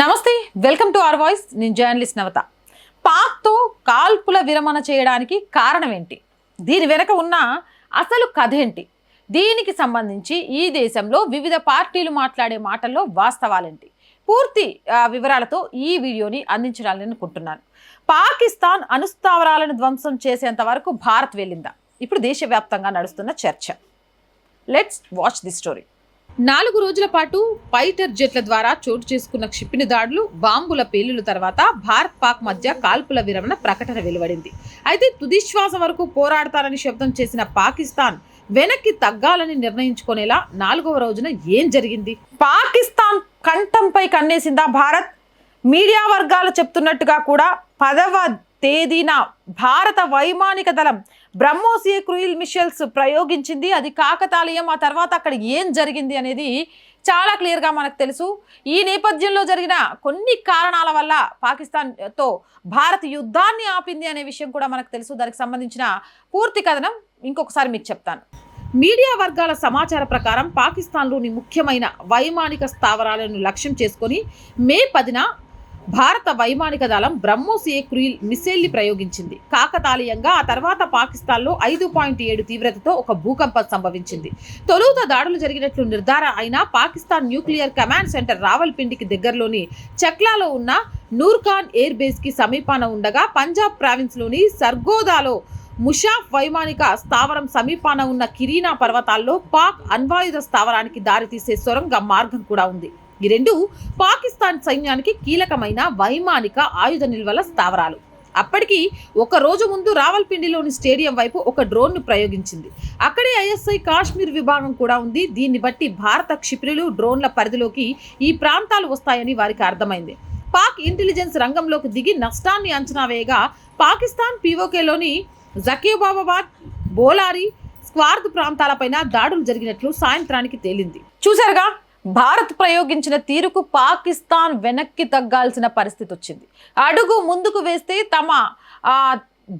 నమస్తే welcome to our voice. నేను journalist నవత. పాక్తో కాల్పుల విరమణ చేయడానికి కారణం ఏంటి దీని వెనక ఉన్న అసలు కథ ఏంటి దీనికి సంబంధించి ఈ దేశంలో వివిధ పార్టీలు మాట్లాడే మాటల్లో వాస్తవాలేంటి? పూర్తి వివరాలతో ఈ వీడియోని అందించాలని అనుకుంటున్నాను. పాకిస్తాన్ అనుస్థావరాలను ధ్వంసం చేసేంత వరకు భారత్ వెళ్ళిందా? ఇప్పుడు దేశవ్యాప్తంగా నడుస్తున్న చర్చ. లెట్స్ వాచ్ ది స్టోరీ నాలుగు రోజుల పాటు ఫైటర్ జెట్ల ద్వారా చోటు చేసుకున్న క్షిపణి దాడులు బాంబుల పేలుల తర్వాత భారత్ పాక్ మధ్య కాల్పుల విరమణ ప్రకటన వెలువడింది. అయితే తుదిశ్వాస వరకు పోరాడతారని శబ్దం చేసిన పాకిస్తాన్ వెనక్కి తగ్గాలని నిర్ణయించుకునేలా నాలుగవ రోజున ఏం జరిగింది? పాకిస్తాన్ కంఠంపై కన్నేసిందా భారత్? మీడియా వర్గాలు చెప్తున్నట్టుగా కూడా పదవ తేదీన భారత వైమానిక దళం బ్రహ్మోస్ ఏ క్రూయిల్ మిషల్స్ ప్రయోగించింది. అది కాకతాళీయం. ఆ తర్వాత అక్కడ ఏం జరిగింది అనేది చాలా క్లియర్గా మనకు తెలుసు. ఈ నేపథ్యంలో జరిగిన కొన్ని కారణాల వల్ల పాకిస్తాన్తో భారత్ యుద్ధాన్ని ఆపింది అనే విషయం కూడా మనకు తెలుసు. దానికి సంబంధించిన పూర్తి కథనం ఇంకొకసారి మీకు చెప్తాను. మీడియా వర్గాల సమాచార ప్రకారం పాకిస్తాన్లోని ముఖ్యమైన వైమానిక స్థావరాలను లక్ష్యం చేసుకొని మే పదిన భారత వైమానిక దళం బ్రహ్మోస్ ఏ క్రూయిల్ మిసైల్ని ప్రయోగించింది. కాకతాళీయంగా ఆ తర్వాత పాకిస్తాన్లో ఐదు పాయింట్ ఏడు తీవ్రతతో ఒక భూకంపం సంభవించింది. తొలుత దాడులు జరిగినట్లు నిర్ధారణ అయినా పాకిస్తాన్ న్యూక్లియర్ కమాండ్ సెంటర్ రావల్పిండికి దగ్గరలోని చక్లాలో ఉన్న నూర్ఖాన్ ఎయిర్ బేస్కి సమీపాన ఉండగా పంజాబ్ ప్రావిన్స్లోని సర్గోదాలో ముషాఫ్ వైమానిక స్థావరం సమీపాన ఉన్న కిరీనా పర్వతాల్లో పాక్ అణ్వాయుధ స్థావరానికి దారితీసే సొరంగ మార్గం కూడా ఉంది. ఈ రెండు పాకిస్తాన్ సైన్యానికి కీలకమైన వైమానిక ఆయుధ నిల్వల స్థావరాలు. అప్పటికి ఒక రోజు ముందు రావల్పిండిలోని స్టేడియం వైపు ఒక డ్రోన్ను ప్రయోగించింది. అక్కడే ఐఎస్ఐ కాశ్మీర్ విభాగం కూడా ఉంది. దీన్ని బట్టి భారత క్షిపణులు డ్రోన్ల పరిధిలోకి ఈ ప్రాంతాలు వస్తాయని వారికి అర్థమైంది. పాక్ ఇంటెలిజెన్స్ రంగంలోకి దిగి నష్టాన్ని అంచనా వేయగా పాకిస్తాన్ పీఓకేలోని జకేబాబాద్ బోలారి స్క్వార్ద్ ప్రాంతాలపైన దాడులు జరిగినట్లు సాయంత్రానికి తేలింది. చూసారుగా భారత్ ప్రయోగించిన తీరుకు పాకిస్తాన్ వెనక్కి తగ్గాల్సిన పరిస్థితి వచ్చింది. అడుగు ముందుకు వేస్తే తమ ఆ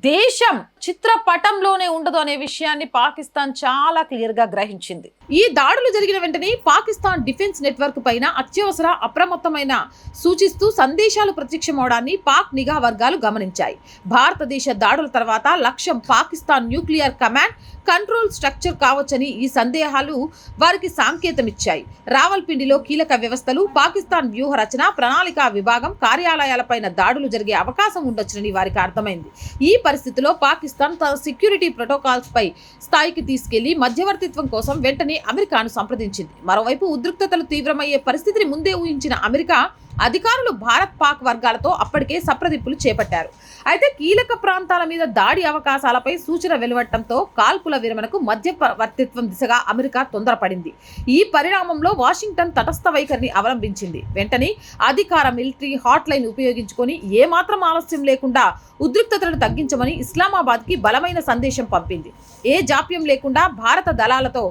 దేశం చిత్రపటంలోనే ఉండదు అనే విషయాన్ని పాకిస్తాన్ చాలా క్లియర్గా గ్రహించింది. ఈ దాడులు జరిగిన వెంటనే పాకిస్తాన్ డిఫెన్స్ నెట్వర్క్ పైన అత్యవసర అప్రమత్తమైన సూచిస్తూ సందేశాలు ప్రత్యక్షమవడాన్ని పాక్ నిఘా వర్గాలు గమనించాయి. భారతదేశ దాడుల తర్వాత లక్ష్యం Pakistan nuclear command control structure కావచ్చని ఈ సందేహాలు వారికి సాంకేతమిచ్చాయి. రావల్పిండిలో కీలక వ్యవస్థలు పాకిస్తాన్ వ్యూహ రచన ప్రణాళిక విభాగం కార్యాలయాలపైన దాడులు జరిగే అవకాశం ఉండొచ్చునని వారికి అర్థమైంది. ఈ పరిస్థితిలో పాకిస్తాన్ తన సెక్యూరిటీ ప్రోటోకాల్స్ పై స్థాయికి తీసుకెళ్ళి మధ్యవర్తిత్వం కోసం వెంటనే అమెరికాను సంప్రదించింది. మరోవైపు ఉద్రిక్తతలు తీవ్రమయ్యే పరిస్థితిని ముందే ఊహించిన అమెరికా అధికారులు భారత్ పాక్ వర్గాలతో అప్పటికే సప్రదిప్పులు చేపట్టారు. అయితే కీలక ప్రాంతాల మీద దాడి అవకాశాలపై సూచన వెలువడటంతో కాల్పుల విరమణకు మధ్యవర్తిత్వం దిశగా అమెరికా తొందరపడింది. ఈ పరిణామంలో వాషింగ్టన్ తటస్థ వైఖరిని అవలంబించింది. వెంటనే అధికార మిలిటరీ హాట్ లైన్ ఉపయోగించుకొని ఏమాత్రం ఆలస్యం లేకుండా ఉద్రిక్తతలను తగ్గించమని ఇస్లామాబాద్కి బలమైన సందేశం పంపింది. ఏ జాప్యం లేకుండా భారత దళాలతో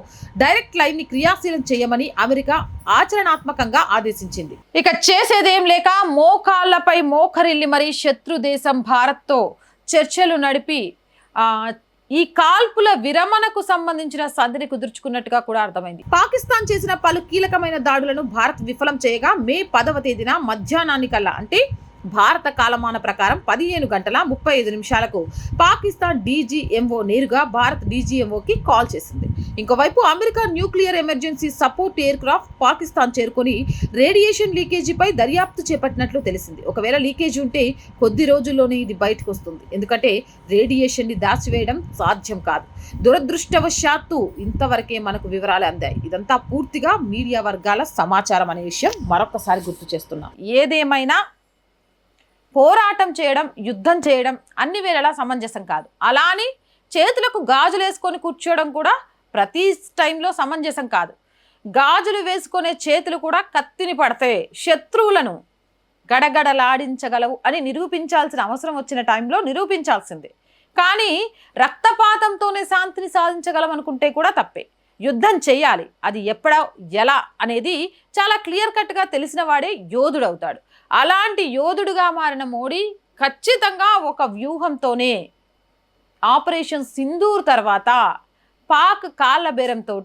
డైరెక్ట్ లైన్ని క్రియాశీలం చేయమని అమెరికా ఆచరణాత్మకంగా ఆదేశించింది. ఇక చేసేదేం లేక మోకాళ్ళపై మోకరిల్లి మరి శత్రు దేశం భారత్తో చర్చలు నడిపి ఆ ఈ కాల్పుల విరమణకు సంబంధించిన సంధిని కుదుర్చుకున్నట్టుగా కూడా అర్థమైంది. పాకిస్తాన్ చేసిన పలు కీలకమైన దాడులను భారత్ విఫలం చేయగా మే పదవ తేదీన మధ్యాహ్నానికల్లా అంటే భారత కాలమాన ప్రకారం పదిహేను గంటల ముప్పై ఐదు నిమిషాలకు పాకిస్తాన్ డీజీఎంఓ నేరుగా భారత్ డీజీఎంఓకి కాల్ చేసింది. ఇంకోవైపు America nuclear emergency support aircraft Pakistan చేరుకొని రేడియేషన్ లీకేజీపై దర్యాప్తు చేపట్టినట్లు తెలిసింది. ఒకవేళ లీకేజ్ ఉంటే కొద్ది రోజుల్లోనే ఇది బయటకు వస్తుంది ఎందుకంటే రేడియేషన్ని దాచివేయడం సాధ్యం కాదు. దురదృష్టవశాత్తు ఇంతవరకే మనకు వివరాలు అందాయి. ఇదంతా పూర్తిగా మీడియా వర్గాల సమాచారం అనే విషయం మరొకసారి గుర్తు చేస్తున్నాం. ఏదేమైనా పోరాటం చేయడం యుద్ధం చేయడం అన్ని వేళలా సమంజసం కాదు. అలా అని చేతులకు గాజులు వేసుకొని కూర్చోవడం కూడా ప్రతి టైంలో సమంజసం కాదు. గాజులు వేసుకునే చేతులు కూడా కత్తిని పడతాయి శత్రువులను గడగడలాడించగలవు అని నిరూపించాల్సిన అవసరం వచ్చిన టైంలో నిరూపించాల్సిందే. కానీ రక్తపాతంతోనే శాంతిని సాధించగలం అనుకుంటే కూడా తప్పే. యుద్ధం చేయాలి. అది ఎప్పుడ ఎలా అనేది చాలా క్లియర్ కట్గా తెలిసిన వాడే యోధుడవుతాడు. అలాంటి యోధుడుగా మారిన మోడీ ఖచ్చితంగా ఒక వ్యూహంతోనే ఆపరేషన్ సింధూర్ తర్వాత పాక్ కాళ్ళ బేరంతో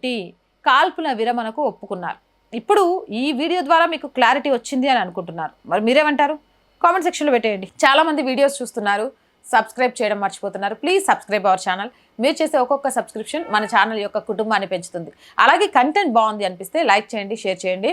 కాల్పుల విరమణకు ఒప్పుకున్నారు. ఇప్పుడు ఈ వీడియో ద్వారా మీకు క్లారిటీ వచ్చింది అని అనుకుంటున్నారు. మరి మీరేమంటారు? కామెంట్ సెక్షన్లో పెట్టేయండి. చాలామంది వీడియోస్ చూస్తున్నారు. సబ్స్క్రైబ్ చేయడం మర్చిపోతున్నారు. Please subscribe our channel. మీరు చేసే ఒక్కొక్క సబ్స్క్రిప్షన్ మన ఛానల్ యొక్క కుటుంబాన్ని పెంచుతుంది. అలాగే కంటెంట్ బాగుంది అనిపిస్తే లైక్ చేయండి షేర్ చేయండి.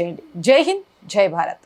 చేయండి జై హింద్ జై భారత్.